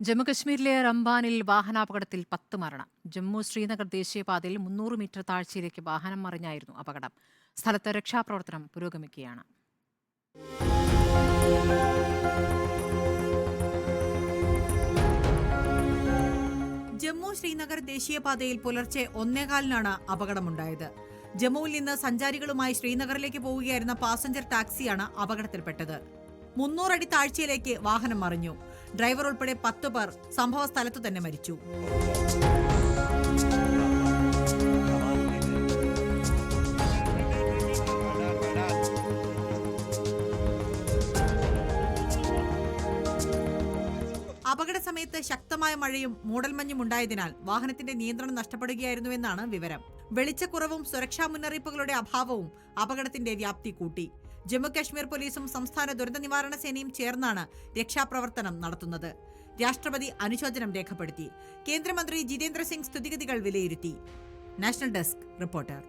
ജമ്മുകശ്മീരിലെ റംബാനിൽ വാഹനാപകടത്തിൽ പത്ത് മരണം. ജമ്മു ശ്രീനഗർ ദേശീയപാതയിൽ മുന്നൂറ് മീറ്റർ താഴ്ചയിലേക്ക് വാഹനം മറിഞ്ഞായിരുന്നു അപകടം. സ്ഥലത്ത് രക്ഷാപ്രവർത്തനം പുരോഗമിക്കുകയാണ്. ജമ്മു ശ്രീനഗർ ദേശീയപാതയിൽ പുലർച്ചെ ഒന്നേകാലിനാണ് അപകടമുണ്ടായത്. ജമ്മുവിൽ നിന്ന് സഞ്ചാരികളുമായി ശ്രീനഗറിലേക്ക് പോവുകയായിരുന്ന പാസഞ്ചർ ടാക്സിയാണ് അപകടത്തിൽപ്പെട്ടത്. മുന്നൂറടി താഴ്ചയിലേക്ക് വാഹനം മറിഞ്ഞു. ഡ്രൈവർ ഉൾപ്പെടെ പത്ത് പേർ സംഭവ സ്ഥലത്തു തന്നെ മരിച്ചു. അപകട സമയത്ത് ശക്തമായ മഴയും മൂടൽമഞ്ഞും ഉണ്ടായതിനാൽ വാഹനത്തിന്റെ നിയന്ത്രണം നഷ്ടപ്പെടുകയായിരുന്നുവെന്നാണ് വിവരം. വെളിച്ചക്കുറവും സുരക്ഷാ മുന്നറിയിപ്പുകളുടെ അഭാവവും അപകടത്തിന്റെ വ്യാപ്തി കൂട്ടി. ജമ്മു കാശ്മീർ പോലീസും സംസ്ഥാന ദുരന്ത നിവാരണ സേനയും ചേർന്നാണ് രക്ഷാപ്രവർത്തനം നടത്തുന്നത്. രാഷ്ട്രപതി അനുശോചനം രേഖപ്പെടുത്തി. കേന്ദ്രമന്ത്രി ജിതേന്ദ്ര സിംഗ് സ്ഥിതിഗതികൾ വിലയിരുത്തി. National desk reporter.